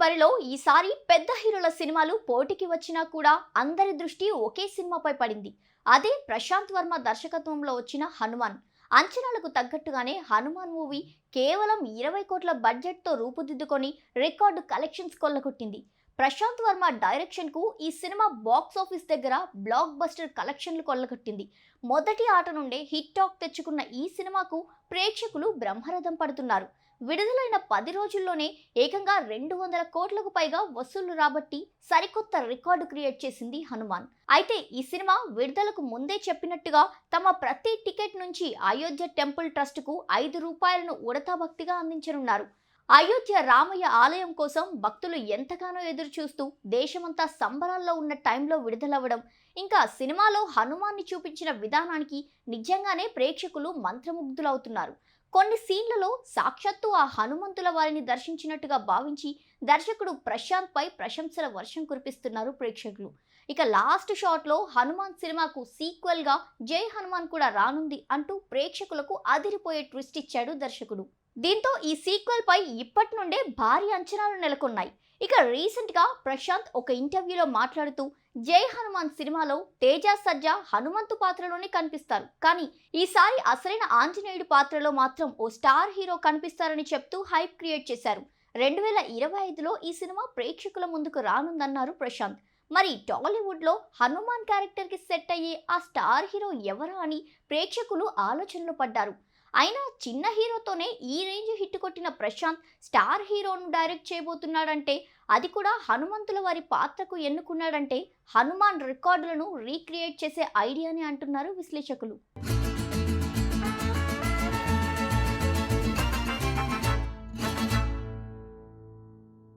బరిలో ఈసారి పెద్ద హీరోల సినిమాలు పోటీకి వచ్చినా కూడా అందరి దృష్టి ఒకే సినిమాపై పడింది. అదే ప్రశాంత్ వర్మ దర్శకత్వంలో వచ్చిన హనుమాన్. అంచనాలకు తగ్గట్టుగానే హనుమాన్ మూవీ కేవలం ఇరవై కోట్ల బడ్జెట్తో రూపుదిద్దుకొని రికార్డు కలెక్షన్స్ కొల్లగొట్టింది. ప్రశాంత్ వర్మ డైరెక్షన్కు ఈ సినిమా బాక్స్ ఆఫీస్ దగ్గర బ్లాక్ బస్టర్ కలెక్షన్లు కొల్లగట్టింది. మొదటి ఆట నుండే హిట్ టాక్ తెచ్చుకున్న ఈ సినిమాకు ప్రేక్షకులు బ్రహ్మరథం పడుతున్నారు. విడుదలైన పది రోజుల్లోనే ఏకంగా రెండు వందల కోట్లకు పైగా వసూళ్ళు రాబట్టి సరికొత్త రికార్డు క్రియేట్ చేసింది హనుమాన్. అయితే ఈ సినిమా విడుదలకు ముందే చెప్పినట్టుగా తమ ప్రతి టికెట్ నుంచి అయోధ్య టెంపుల్ ట్రస్ట్కు ఐదు రూపాయలను ఉడతాభక్తిగా అందించనున్నారు. అయోధ్య రామయ్య ఆలయం కోసం భక్తులు ఎంతగానో ఎదురు చూస్తూ దేశమంతా సంబరాల్లో ఉన్న టైంలో విడుదలవ్వడం ఇంకా సినిమాలో హనుమాన్ని చూపించిన విధానానికి నిజంగానే ప్రేక్షకులు మంత్రముగ్ధులవుతున్నారు. కొన్ని సీన్లలో సాక్షాత్తు ఆ హనుమంతుల వారిని దర్శించినట్టుగా భావించి దర్శకుడు ప్రశాంత్ పై ప్రశంసల వర్షం కురిపిస్తున్నారు ప్రేక్షకులు. ఇక లాస్ట్ షాట్లో హనుమాన్ సినిమాకు సీక్వెల్గా జై హనుమాన్ కూడా రానుంది అంటూ ప్రేక్షకులకు అదిరిపోయే ట్విస్ట్ ఇచ్చాడు దర్శకుడు. దీంతో ఈ సీక్వెల్ పై ఇప్పటి నుండే భారీ అంచనాలు నెలకొన్నాయి. ఇక రీసెంట్గా ప్రశాంత్ ఒక ఇంటర్వ్యూలో మాట్లాడుతూ జై హనుమాన్ సినిమాలో తేజ సజ్జ హనుమంతు పాత్రలోనే కనిపిస్తారు. కానీ ఈసారి అసలైన ఆంజనేయుడు పాత్రలో మాత్రం ఓ స్టార్ హీరో కనిపిస్తారని చెప్తూ హైప్ క్రియేట్ చేశారు. రెండు వేల ఇరవై ఐదులో ఈ సినిమా ప్రేక్షకుల ముందుకు రానుందన్నారు ప్రశాంత్. మరి టాలీవుడ్లో హనుమాన్ క్యారెక్టర్కి సెట్ అయ్యే ఆ స్టార్ హీరో ఎవరా అని ప్రేక్షకులు ఆలోచనలో పడ్డారు. అయినా చిన్న హీరోతోనే ఈ రేంజ్ హిట్ కొట్టిన ప్రశాంత్ స్టార్ హీరోను డైరెక్ట్ చేయబోతున్నాడంటే అది కూడా హనుమంతుల వారి పాత్రకు ఎన్నుకున్నాడంటే హనుమాన్ రికార్డులను రీక్రియేట్ చేసే ఐడియాని అంటున్నారు విశ్లేషకులు.